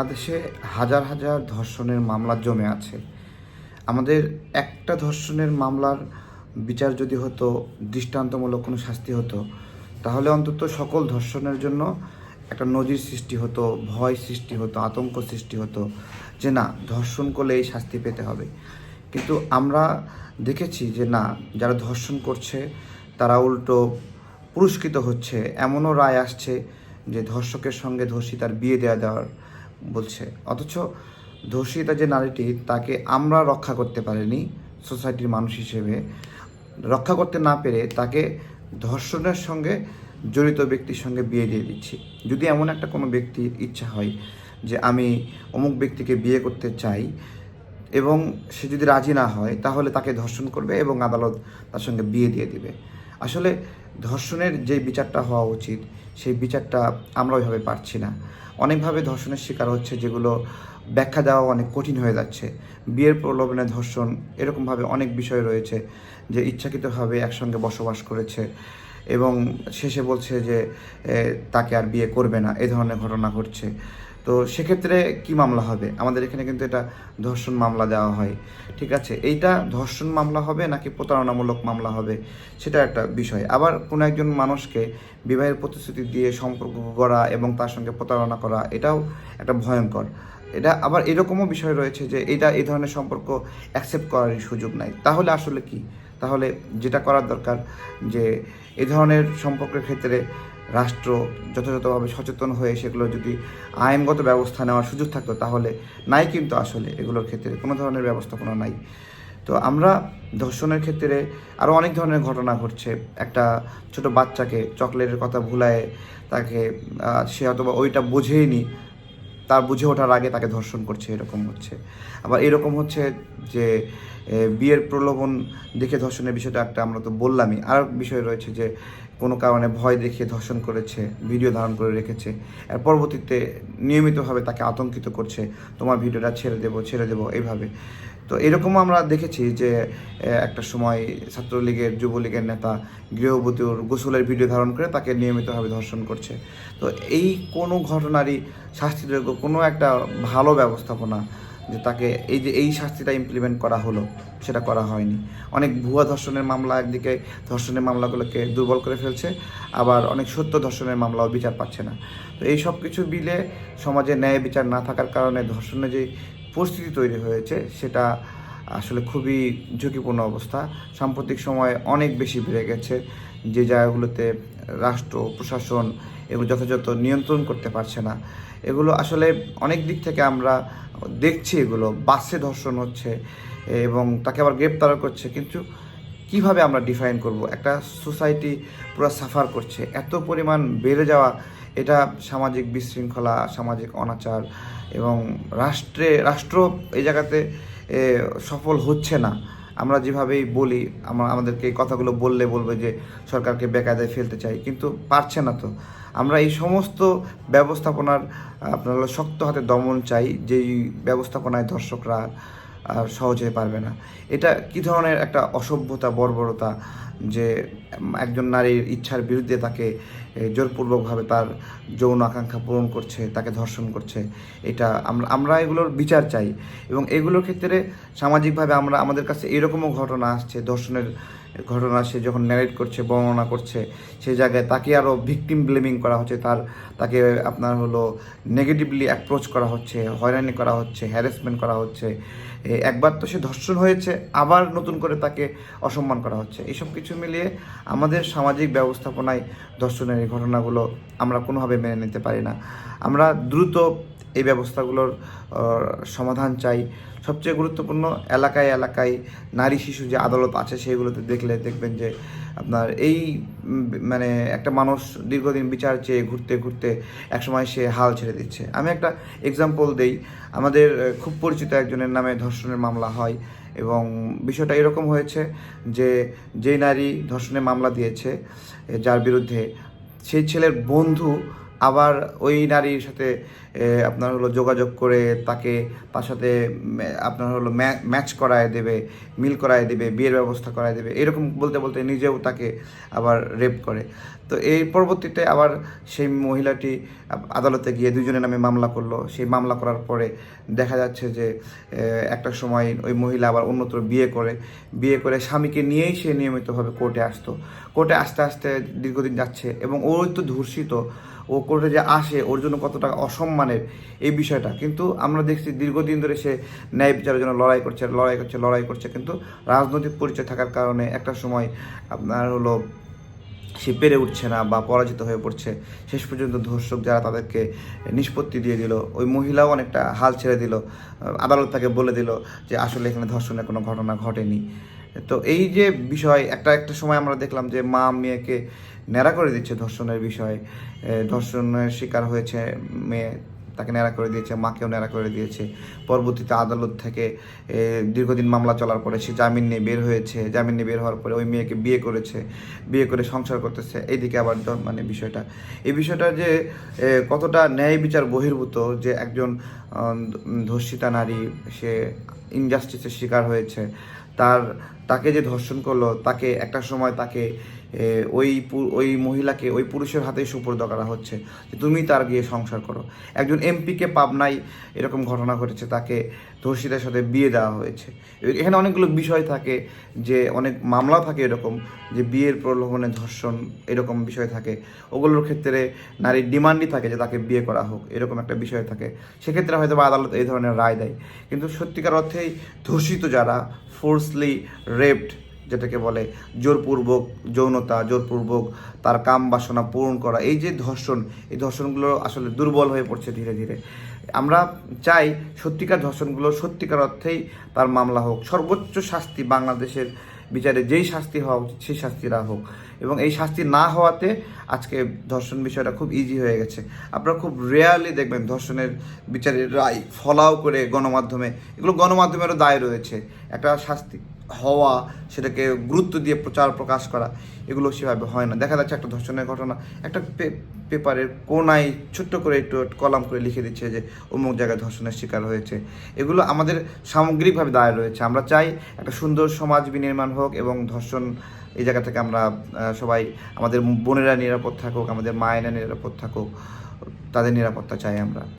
বাংলাদেশে হাজার হাজার ধর্ষণের মামলা জমে আছে। আমাদের একটা ধর্ষণের মামলার বিচার যদি হতো, দৃষ্টান্তমূলক কোনো শাস্তি হতো, তাহলে অন্তত সকল ধর্ষণের জন্য একটা নজির সৃষ্টি হতো, ভয় সৃষ্টি হতো, আতঙ্ক সৃষ্টি হতো যে না, ধর্ষণ করলে এই শাস্তি পেতে হবে। কিন্তু আমরা দেখেছি যে না, যারা ধর্ষণ করছে, তারা উল্টো পুরস্কৃত হচ্ছে। এমনও রায় আসছে যে ধর্ষকের সঙ্গে ধর্ষিতার বিয়ে দেওয়া দেওয়ার বলছে। অথচ ধর্ষিতা যে নারীটি, তাকে আমরা রক্ষা করতে পারিনি সোসাইটির মানুষ হিসেবে। রক্ষা করতে না পেরে তাকে ধর্ষণের সঙ্গে জড়িত ব্যক্তির সঙ্গে বিয়ে দিয়ে দিচ্ছি। যদি এমন একটা কোনো ব্যক্তির ইচ্ছা হয় যে আমি অমুক ব্যক্তিকে বিয়ে করতে চাই এবং সে যদি রাজি না হয়, তাহলে তাকে ধর্ষণ করবে এবং আদালত তার সঙ্গে বিয়ে দিয়ে দিবে। আসলে ধর্ষণের যে বিচারটা হওয়া উচিত সেই বিচারটা আমরা ওইভাবে পারছি না। অনেকভাবে ধর্ষণের শিকার হচ্ছে, যেগুলো ব্যাখ্যা দেওয়া অনেক কঠিন হয়ে যাচ্ছে। বিয়ের প্রলোভনে ধর্ষণ এরকমভাবে অনেক বিষয় রয়েছে যে ইচ্ছাকৃতভাবে একসঙ্গে বসবাস করেছে এবং শেষে বলছে যে তাকে আর বিয়ে করবে না। এ ধরনের ঘটনা ঘটছে। তো সেক্ষেত্রে কি মামলা হবে? আমাদের এখানে কিন্তু এটা ধর্ষণ মামলা দেওয়া হয়। ঠিক আছে? এইটা ধর্ষণ মামলা হবে নাকি প্রতারণামূলক মামলা হবে সেটা একটা বিষয়। আবার কোনো একজন মানুষকে বিবাহের প্রতিশ্রুতি দিয়ে সম্পর্ক করা এবং তার সঙ্গে প্রতারণা করা, এটাও একটা ভয়ঙ্কর। এটা আবার এরকমও বিষয় রয়েছে যে এটা এই ধরনের সম্পর্ক অ্যাকসেপ্ট করারই সুযোগ নাই। তাহলে আসলে কি? তাহলে যেটা করার দরকার যে এ ধরনের সম্পর্কের ক্ষেত্রে রাষ্ট্র যথাযথভাবে সচেতন হয়ে সেগুলো যদি আইনগত ব্যবস্থা নেওয়ার সুযোগ থাকতো তাহলে নাই কিন্তু আসলে এগুলোর ক্ষেত্রে কোনো ধরনের ব্যবস্থাপনা নাই। তো আমরা ধর্ষণের ক্ষেত্রে আরও অনেক ধরনের ঘটনা ঘটছে। একটা ছোট বাচ্চাকে চকলেটের কথা ভুলায় তাকে সে অথবা ওইটা বোঝেইনি তার বুঝে ওঠার আগে তাকে ধর্ষণ করছে, এরকম হচ্ছে। আবার এরকম হচ্ছে যে বিয়ের প্রলোভন দেখে ধর্ষণের বিষয়টা একটা আমরা তো বললামই। আর বিষয় রয়েছে যে, কোনো কারণে ভয় দেখিয়ে ধর্ষণ করেছে, ভিডিও ধারণ করে রেখেছে। আর পরবর্তীতে নিয়মিতভাবে তাকে আতঙ্কিত করছে, তোমার ভিডিওটা ছেড়ে দেবো ছেড়ে দেবো, এইভাবে। তো এরকমও আমরা দেখেছি যে একটা সময় ছাত্রলীগের, যুবলীগের নেতা গৃহবধূর গোসলের ভিডিও ধারণ করে তাকে নিয়মিতভাবে ধর্ষণ করছে। তো এই কোনো ঘটনারই শাস্তিযোগ্য কোনো একটা ভালো ব্যবস্থাপনা যে তাকে এই যে, এই শাস্তিটা ইমপ্লিমেন্ট করা হলো, সেটা করা হয়নি। অনেক ভুয়া ধর্ষণের মামলা একদিকে, ধর্ষণের মামলাগুলোকে দুর্বল করে ফেলছে, আবার অনেক সত্য ধর্ষণের মামলাও বিচার পাচ্ছে না। তো এই সব কিছু মিলে সমাজে ন্যায় বিচার না থাকার কারণে ধর্ষণের যে পরিস্থিতি তৈরি হয়েছে, সেটা আসলে খুবই ঝুঁকিপূর্ণ অবস্থা। সাম্প্রতিক সময়ে অনেক বেশি বেড়ে গেছে, যে জায়গাগুলোতে রাষ্ট্র, প্রশাসন এগুলো যথাযথ নিয়ন্ত্রণ করতে পারছে না। এগুলো আসলে অনেক দিক থেকে আমরা দেখছি এগুলো, বাসে ধর্ষণ হচ্ছে এবং তাকে আবার গ্রেপ্তারও করছে, কিন্তু কীভাবে আমরা ডিফাইন করব? একটা সোসাইটি পুরো সাফার করছে, এত পরিমাণ বেড়ে যাওয়া এটা সামাজিক বিশৃঙ্খলা, সামাজিক অনাচার এবং রাষ্ট্রে, রাষ্ট্র এই জায়গাতে সফল হচ্ছে না। আমরা যেভাবেই বলি আমরা আমাদেরকে এই কথাগুলো বললে বলবে যে সরকারকে বেকায়দায় ফেলতে চাই, কিন্তু পারছে না তো। আমরা এই সমস্ত ব্যবস্থাপনার, আপনার শক্ত হাতে দমন চাই, যেই ব্যবস্থাপনায় দর্শকরা আর সহজে পারবে না। এটা কি ধরনের একটা অসভ্যতা, বর্বরতা যে একজন নারীর ইচ্ছার বিরুদ্ধে তাকে জোরপূর্বকভাবে তার যৌন আকাঙ্ক্ষা পূরণ করছে, তাকে ধর্ষণ করছে। এটা আমরা আমরা এগুলোর বিচার চাই। এবং এগুলোর ক্ষেত্রে সামাজিকভাবে আমরা, আমাদের কাছে এরকমও ঘটনা আসছে, ধর্ষণের ঘটনা সে যখন ন্যারেট করছে, বর্ণনা করছে, সেই জায়গায় তাকে আরও ভিকটিম ব্লেমিং করা হচ্ছে, তার, তাকে আপনার হলো নেগেটিভলি অ্যাপ্রোচ করা হচ্ছে, হয়রানি করা হচ্ছে, হ্যারাসমেন্ট করা হচ্ছে। একবার তো সে ধর্ষণ হয়েছে, আবার নতুন করে তাকে অসম্মান করা হচ্ছে। এইসব কিছু মিলিয়ে আমাদের সামাজিক ব্যবস্থাপনায় ধর্ষণের এই ঘটনাগুলো আমরা কোনোভাবে মেনে নিতে পারি না। আমরা দ্রুত এই ব্যবস্থাগুলোর সমাধান চাই। সবচেয়ে গুরুত্বপূর্ণ এলাকায় এলাকায় নারী শিশু যে আদালত আছে সেগুলোতে দেখলে দেখবেন যে আপনার এই মানে একটা মানুষ দীর্ঘদিন বিচার চেয়ে ঘুরতে ঘুরতে একসময় সে হাল ছেড়ে দিচ্ছে। আমি একটা এক্সাম্পল দেই। আমাদের খুব পরিচিত একজনের নামে ধর্ষণের মামলা হয়। এবং বিষয়টা এরকম হয়েছে যে যে নারী ধর্ষণের মামলা দিয়েছে, যার বিরুদ্ধে সেই ছেলের বন্ধু আবার ওই নারীর সাথে আপনার হলো যোগাযোগ করে তাকে তার সাথে আপনার হলো ম্যাচ করায় দেবে, মিল করায় দেবে, বিয়ের ব্যবস্থা করায় দেবে, এরকম বলতে বলতে নিজেও তাকে আবার রেপ করে। তো এই পরবর্তীতে আবার সেই মহিলাটি আদালতে গিয়ে দুজনের নামে মামলা করল। সেই মামলা করার পরে দেখা যাচ্ছে যে একটা সময় ওই মহিলা আবার অন্যত্র বিয়ে করে। বিয়ে করে স্বামীকে নিয়েই সে নিয়মিতভাবে কোর্টে আসতো। কোর্টে আস্তে আস্তে দীর্ঘদিন যাচ্ছে এবং ওই তো ধর্ষিত। ও কোর্টে যে আসে, ওর জন্য কতটা অসম্মানের এই বিষয়টা। কিন্তু আমরা দেখছি দীর্ঘদিন ধরে সে ন্যায় বিচারের জন্য লড়াই করছে লড়াই করছে লড়াই করছে। কিন্তু রাজনৈতিক পরিচয় থাকার কারণে একটা সময় আপনার হলো সে পেরে উঠছে না বা পরাজিত হয়ে পড়ছে। শেষ পর্যন্ত ধর্ষক যারা তাদেরকে নিষ্পত্তি দিয়ে দিল, ওই মহিলাও অনেকটা হাল ছেড়ে দিল। আদালত তাকে বলে দিল যে আসলে এখানে ধর্ষণের কোনো ঘটনা ঘটেনি। তো এই যে বিষয়, একটা একটা সময় আমরা দেখলাম যে মা মেয়েকে ন্যাড়া করে দিচ্ছে ধর্ষণের বিষয় ধর্ষণের শিকার হয়েছে মেয়ে, তাকে ন্যাড়া করে দিয়েছে, মাকেও ন্যাড়া করে দিয়েছে। পরবর্তীতে আদালত থেকে দীর্ঘদিন মামলা চলার পরে সে জামিন নিয়ে বের হয়েছে। জামিন নিয়ে বের হওয়ার পরে ওই মেয়েকে বিয়ে করেছে, বিয়ে করে সংসার করতেছে। এইদিকে আবার মানে বিষয়টা। এই বিষয়টা যে কতটা ন্যায় বিচার বহির্ভূত যে একজন ধর্ষিতা নারী সে ইনজাস্টিসের শিকার হয়েছে, তার তাকে যে ধর্ষণ করল, তাকে একটা সময় তাকে ওই ওই মহিলাকে, ওই পুরুষের হাতেই সুপর্দ করা হচ্ছে, যে তুমি তার গিয়ে সংসার করো। একজন এমপিকে পাবনায় এরকম ঘটনা ঘটেছে, তাকে ধর্ষিতার সাথে বিয়ে দেওয়া হয়েছে। এখানে অনেকগুলো বিষয় থাকে, যে অনেক মামলা থাকে এরকম, যে বিয়ের প্রলোভনে ধর্ষণ এরকম বিষয় থাকে। ওগুলোর ক্ষেত্রে নারীর ডিমান্ডই থাকে যে তাকে বিয়ে করা হোক, এরকম একটা বিষয় থাকে। সেক্ষেত্রে হয়তো বা আদালত এই ধরনের রায় দেয়। কিন্তু সত্যিকার অর্থেই ধর্ষিত যারা ফোর্সলি রেপড যেটাকে বলে জোরপূর্বক যৌনতা, জোরপূর্বক তার কাম বাসনা পূরণ করা, এই যে ধর্ষণ, এই ধর্ষণগুলো আসলে দুর্বল হয়ে পড়ছে ধীরে ধীরে। আমরা চাই সত্যিকার ধর্ষণগুলো সত্যিকার অর্থেই তার মামলা হোক। সর্বোচ্চ শাস্তি বাংলাদেশের বিচারে যেই শাস্তি হওয়া উচিত, সেই শাস্তিরা হোক। এবং এই শাস্তি না হওয়াতে আজকে ধর্ষণ বিষয়টা খুব ইজি হয়ে গেছে। আপনারা খুব রেয়ারলি দেখবেন ধর্ষণের বিচারের রায়, ফলাও করে গণমাধ্যমে। এগুলো গণমাধ্যমেরও দায় রয়েছে। একটা শাস্তি হওয়া, সেটাকে গুরুত্ব দিয়ে প্রচার প্রকাশ করা, এগুলো সেভাবে হয় না। দেখা যাচ্ছে একটা ধর্ষণের ঘটনা, একটা পেপারের কোনায় ছোট্ট করে একটু কলাম করে লিখে দিচ্ছে যে, অমুক জায়গায় ধর্ষণের শিকার হয়েছে। এগুলো আমাদের সামগ্রিকভাবে দায় রয়েছে। আমরা চাই একটা সুন্দর সমাজ বিনির্মাণ হোক এবং ধর্ষণ এই জায়গা থেকে আমরা সবাই আমাদের বোনেরা নিরাপদ থাকুক, আমাদের মায়েরা নিরাপদ থাকুক, তাদের নিরাপত্তা চাই আমরা।